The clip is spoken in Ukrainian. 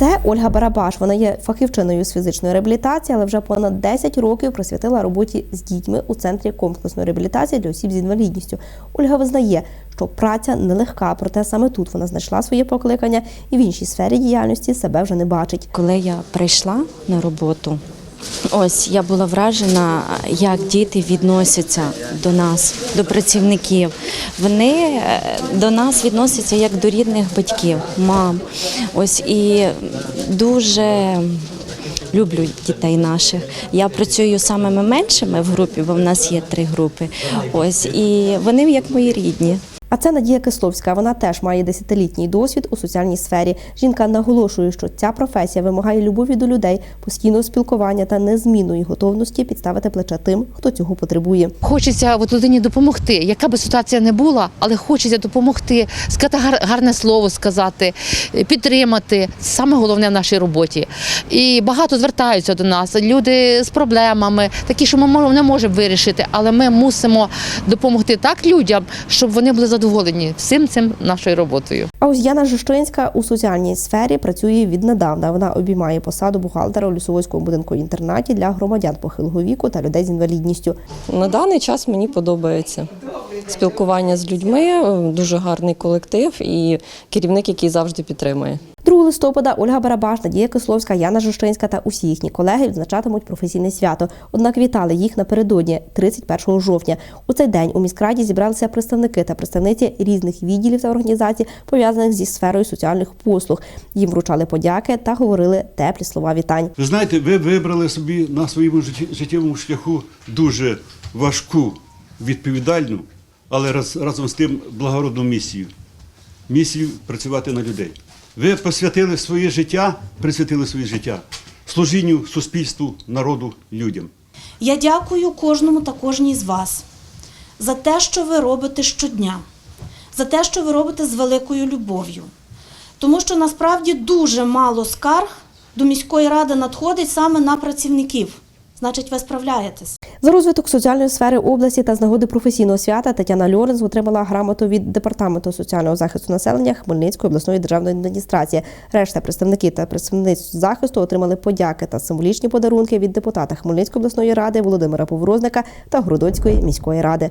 Це Ольга Барабаш. Вона є фахівчиною з фізичної реабілітації, але вже понад 10 років присвятила роботі з дітьми у центрі комплексної реабілітації для осіб з інвалідністю. Ольга визнає, що праця нелегка, проте саме тут вона знайшла своє покликання і в іншій сфері діяльності себе вже не бачить. Коли я прийшла на роботу, ось я була вражена, як діти відносяться до нас, до працівників. Вони е, до нас відносяться як до рідних батьків, мам. Ось і дуже. Люблю дітей наших. Я працюю самими меншими в групі, бо в нас є три групи. Ось і вони як мої рідні. А це Надія Кисловська. Вона теж має десятилітній досвід у соціальній сфері. Жінка наголошує, що ця професія вимагає любові до людей, постійного спілкування та незмінної готовності підставити плече тим, хто цього потребує. Хочеться от людині допомогти, яка би ситуація не була, але хочеться допомогти, сказати гар- гарне слово сказати, підтримати. Саме головне в нашій роботі. І багато звертаються до нас. Люди з проблемами, такі, що ми не можемо вирішити, але ми мусимо допомогти так людям, щоб вони були задоволені всім цим нашою роботою. А ось Яна Жищинська у соціальній сфері працює віднедавна. Вона обіймає посаду бухгалтера у лісовському будинку інтернаті для громадян похилого віку та людей з інвалідністю. На даний час мені подобається спілкування з людьми, дуже гарний колектив і керівник, який завжди підтримує. 2 листопада Ольга Барабаш, Надія Кисловська, Яна Жущинська та усі їхні колеги відзначатимуть професійне свято. Однак вітали їх напередодні, 31 жовтня. У цей день у міськраді зібралися представники та представниці різних відділів та організацій, пов'язаних зі сферою соціальних послуг. Їм вручали подяки та говорили теплі слова вітань. Ви знаєте, ви вибрали собі на своєму життєвому шляху дуже важку, відповідальну, але раз- разом з тим благородну місію. Місію працювати на людей. Ви посвятили своє життя, присвятили своє життя служінню суспільству, народу, людям. Я дякую кожному та кожній з вас за те, що ви робите щодня, за те, що ви робите з великою любов'ю. Тому що насправді дуже мало скарг до міської ради надходить саме на працівників. Значить, ви справляєтесь. За розвиток соціальної сфери області та з нагоди професійного свята Тетяна Льоренс отримала грамоту від департаменту соціального захисту населення Хмельницької обласної державної адміністрації. Решта представники та представниць захисту отримали подяки та символічні подарунки від депутата Хмельницької обласної ради Володимира Поврозника та Городоцької міської ради.